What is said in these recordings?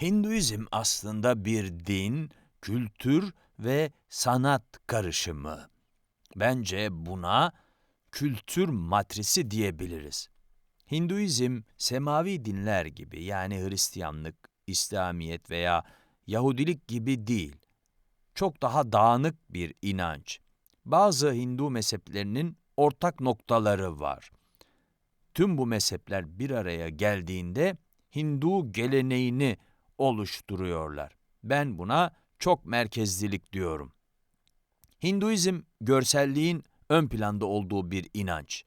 Hinduizm aslında bir din, kültür ve sanat karışımı. Bence buna kültür matrisi diyebiliriz. Hinduizm semavi dinler gibi yani Hristiyanlık, İslamiyet veya Yahudilik gibi değil. Çok daha dağınık bir inanç. Bazı Hindu mezheplerinin ortak noktaları var. Tüm bu mezhepler bir araya geldiğinde Hindu geleneğini oluşturuyorlar. Ben buna çok merkezlilik diyorum. Hinduizm görselliğin ön planda olduğu bir inanç.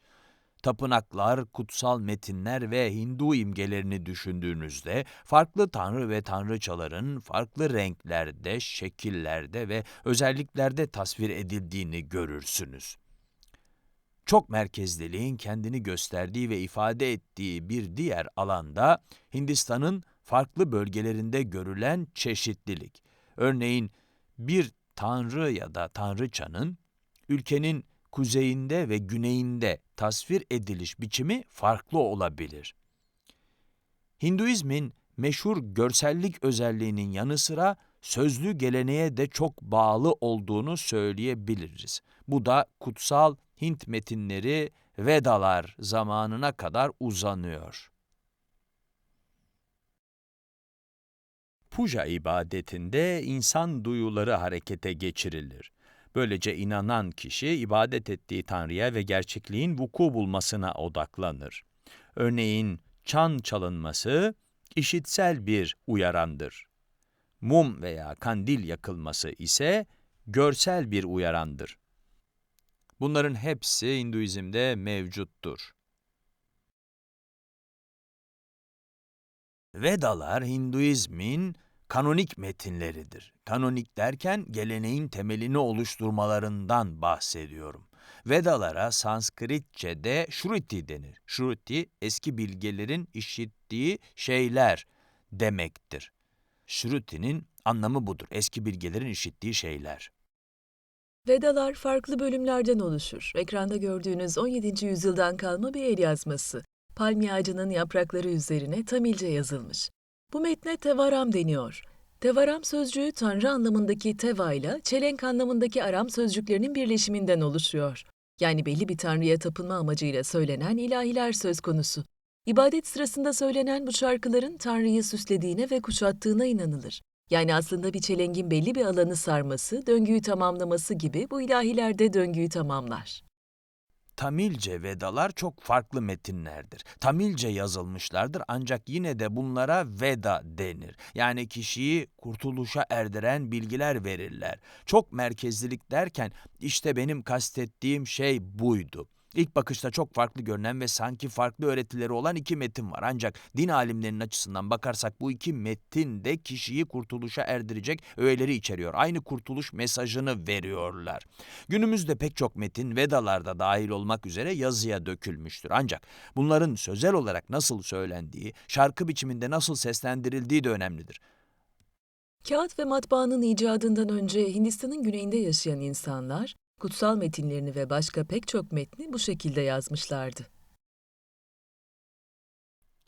Tapınaklar, kutsal metinler ve Hindu imgelerini düşündüğünüzde farklı tanrı ve tanrıçaların farklı renklerde, şekillerde ve özelliklerde tasvir edildiğini görürsünüz. Çok merkezliliğin kendini gösterdiği ve ifade ettiği bir diğer alanda Hindistan'ın farklı bölgelerinde görülen çeşitlilik. Örneğin bir tanrı ya da tanrıçanın ülkenin kuzeyinde ve güneyinde tasvir ediliş biçimi farklı olabilir. Hinduizmin meşhur görsellik özelliğinin yanı sıra sözlü geleneğe de çok bağlı olduğunu söyleyebiliriz. Bu da kutsal Hint metinleri Vedalar zamanına kadar uzanıyor. Puja ibadetinde insan duyuları harekete geçirilir. Böylece inanan kişi ibadet ettiği Tanrı'ya ve gerçekliğin vuku bulmasına odaklanır. Örneğin çan çalınması işitsel bir uyarandır. Mum veya kandil yakılması ise görsel bir uyarandır. Bunların hepsi Hinduizm'de mevcuttur. Vedalar Hinduizmin kanonik metinleridir. Kanonik derken geleneğin temelini oluşturmalarından bahsediyorum. Vedalara Sanskritçe'de Shruti denir. Shruti eski bilgelerin işittiği şeyler demektir. Shruti'nin anlamı budur. Eski bilgelerin işittiği şeyler. Vedalar farklı bölümlerden oluşur. Ekranda gördüğünüz 17. yüzyıldan kalma bir el yazması. Palmiye ağacının yaprakları üzerine Tamilce yazılmış. Bu metne Tevaram deniyor. Tevaram sözcüğü tanrı anlamındaki teva ile çelenk anlamındaki aram sözcüklerinin birleşiminden oluşuyor. Yani belli bir tanrıya tapınma amacıyla söylenen ilahiler söz konusu. İbadet sırasında söylenen bu şarkıların tanrıyı süslediğine ve kuşattığına inanılır. Yani aslında bir çelengin belli bir alanı sarması, döngüyü tamamlaması gibi bu ilahiler de döngüyü tamamlar. Tamilce Vedalar çok farklı metinlerdir. Tamilce yazılmışlardır ancak yine de bunlara Veda denir. Yani kişiyi kurtuluşa erdiren bilgiler verirler. Çok merkezlilik derken işte benim kastettiğim şey buydu. İlk bakışta çok farklı görünen ve sanki farklı öğretileri olan iki metin var. Ancak din alimlerinin açısından bakarsak bu iki metin de kişiyi kurtuluşa erdirecek öğeleri içeriyor. Aynı kurtuluş mesajını veriyorlar. Günümüzde pek çok metin Vedalarda dahil olmak üzere yazıya dökülmüştür. Ancak bunların sözel olarak nasıl söylendiği, şarkı biçiminde nasıl seslendirildiği de önemlidir. Kağıt ve matbaanın icadından önce Hindistan'ın güneyinde yaşayan insanlar, kutsal metinlerini ve başka pek çok metni bu şekilde yazmışlardı.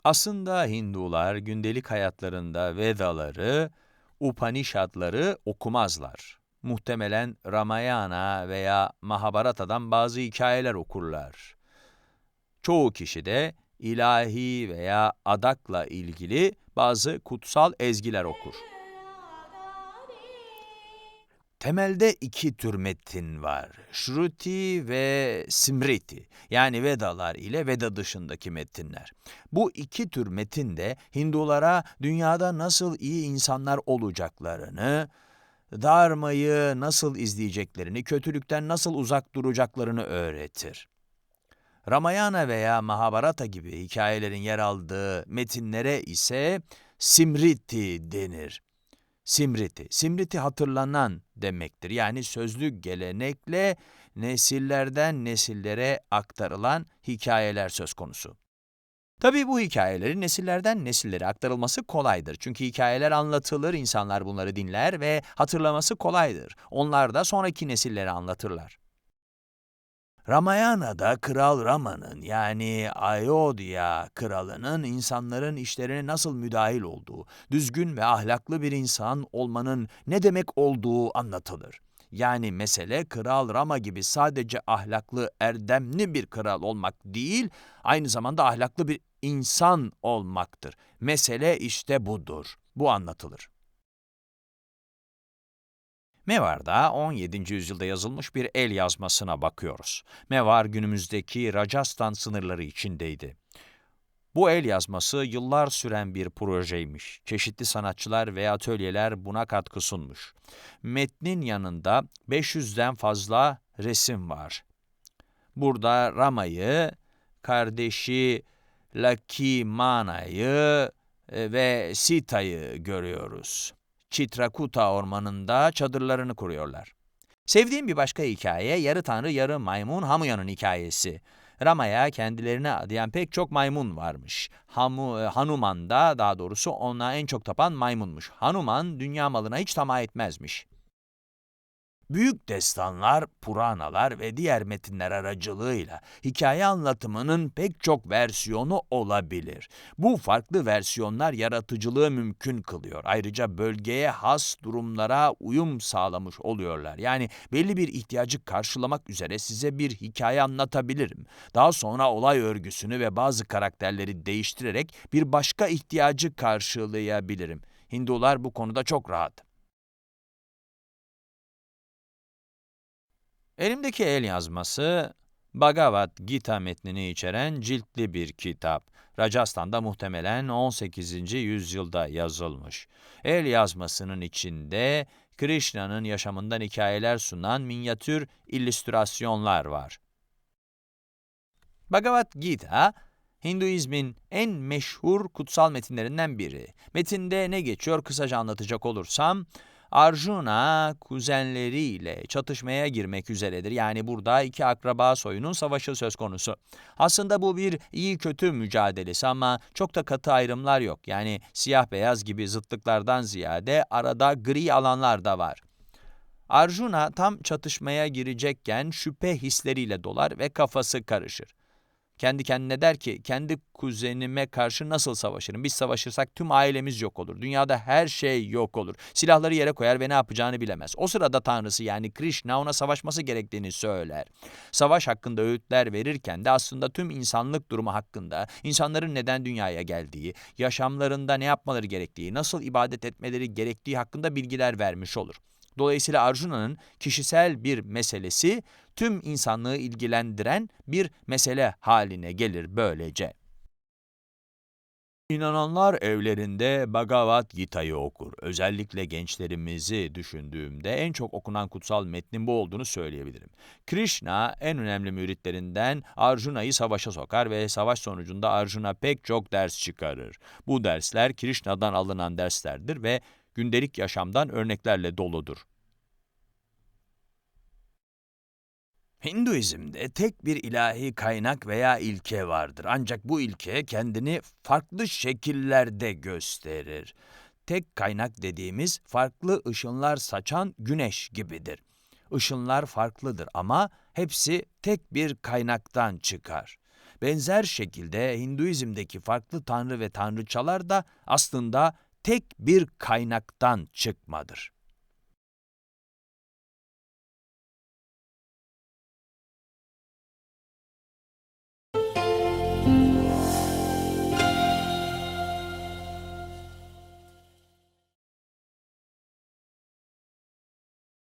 Aslında Hindular gündelik hayatlarında Vedaları, Upanishadları okumazlar. Muhtemelen Ramayana veya Mahabharata'dan bazı hikayeler okurlar. Çoğu kişi de ilahi veya adakla ilgili bazı kutsal ezgiler okur. Temelde iki tür metin var. Shruti ve Smriti yani Vedalar ile Veda dışındaki metinler. Bu iki tür metin de Hindulara dünyada nasıl iyi insanlar olacaklarını, Dharma'yı nasıl izleyeceklerini, kötülükten nasıl uzak duracaklarını öğretir. Ramayana veya Mahabharata gibi hikayelerin yer aldığı metinlere ise Simriti denir. Simriti. Simriti hatırlanan demektir. Yani sözlü gelenekle nesillerden nesillere aktarılan hikayeler söz konusu. Tabii bu hikayelerin nesillerden nesillere aktarılması kolaydır. Çünkü hikayeler anlatılır, insanlar bunları dinler ve hatırlaması kolaydır. Onlar da sonraki nesillere anlatırlar. Ramayana'da Kral Rama'nın yani Ayodhya kralının insanların işlerine nasıl müdahil olduğu, düzgün ve ahlaklı bir insan olmanın ne demek olduğu anlatılır. Yani mesele Kral Rama gibi sadece ahlaklı, erdemli bir kral olmak değil, aynı zamanda ahlaklı bir insan olmaktır. Mesele işte budur. Bu anlatılır. Mevar'da 17. yüzyılda yazılmış bir el yazmasına bakıyoruz. Mevar günümüzdeki Rajasthan sınırları içindeydi. Bu el yazması yıllar süren bir projeymiş. Çeşitli sanatçılar ve atölyeler buna katkı sunmuş. Metnin yanında 500'den fazla resim var. Burada Rama'yı, kardeşi Lakimana'yı e, ve Sita'yı görüyoruz. Chitrakuta ormanında çadırlarını kuruyorlar. Sevdiğim bir başka hikaye, yarı tanrı yarı maymun Hamuya'nın hikayesi. Rama'ya kendilerine adayan pek çok maymun varmış. Hamu, e, Hanuman da daha doğrusu ona en çok tapan maymunmuş. Hanuman dünya malına hiç tamah etmezmiş. Büyük destanlar, Puranalar ve diğer metinler aracılığıyla hikaye anlatımının pek çok versiyonu olabilir. Bu farklı versiyonlar yaratıcılığı mümkün kılıyor. Ayrıca bölgeye has durumlara uyum sağlamış oluyorlar. Yani belli bir ihtiyacı karşılamak üzere size bir hikaye anlatabilirim. Daha sonra olay örgüsünü ve bazı karakterleri değiştirerek bir başka ihtiyacı karşılayabilirim. Hindular bu konuda çok rahat. Elimdeki el yazması Bhagavad Gita metnini içeren ciltli bir kitap. Rajasthan'da muhtemelen 18. yüzyılda yazılmış. El yazmasının içinde Krishna'nın yaşamından hikayeler sunan minyatür illüstrasyonlar var. Bhagavad Gita, Hinduizmin en meşhur kutsal metinlerinden biri. Metinde ne geçiyor kısaca anlatacak olursam, Arjuna kuzenleriyle çatışmaya girmek üzeredir. Yani burada iki akraba soyunun savaşı söz konusu. Aslında bu bir iyi kötü mücadelesi ama çok da katı ayrımlar yok. Yani siyah beyaz gibi zıtlıklardan ziyade arada gri alanlar da var. Arjuna tam çatışmaya girecekken şüphe hisleriyle dolar ve kafası karışır. Kendi kendine der ki, kendi kuzenime karşı nasıl savaşırım? Biz savaşırsak tüm ailemiz yok olur. Dünyada her şey yok olur. Silahları yere koyar ve ne yapacağını bilemez. O sırada tanrısı yani Krishna ona savaşması gerektiğini söyler. Savaş hakkında öğütler verirken de aslında tüm insanlık durumu hakkında, insanların neden dünyaya geldiği, yaşamlarında ne yapmaları gerektiği, nasıl ibadet etmeleri gerektiği hakkında bilgiler vermiş olur. Dolayısıyla Arjuna'nın kişisel bir meselesi tüm insanlığı ilgilendiren bir mesele haline gelir böylece. İnananlar evlerinde Bhagavad Gita'yı okur. Özellikle gençlerimizi düşündüğümde en çok okunan kutsal metnin bu olduğunu söyleyebilirim. Krishna en önemli müritlerinden Arjuna'yı savaşa sokar ve savaş sonucunda Arjuna pek çok ders çıkarır. Bu dersler Krishna'dan alınan derslerdir ve gündelik yaşamdan örneklerle doludur. Hinduizm'de tek bir ilahi kaynak veya ilke vardır. Ancak bu ilke kendini farklı şekillerde gösterir. Tek kaynak dediğimiz farklı ışınlar saçan güneş gibidir. Işınlar farklıdır ama hepsi tek bir kaynaktan çıkar. Benzer şekilde Hinduizm'deki farklı tanrı ve tanrıçalar da aslında tek bir kaynaktan çıkmadır.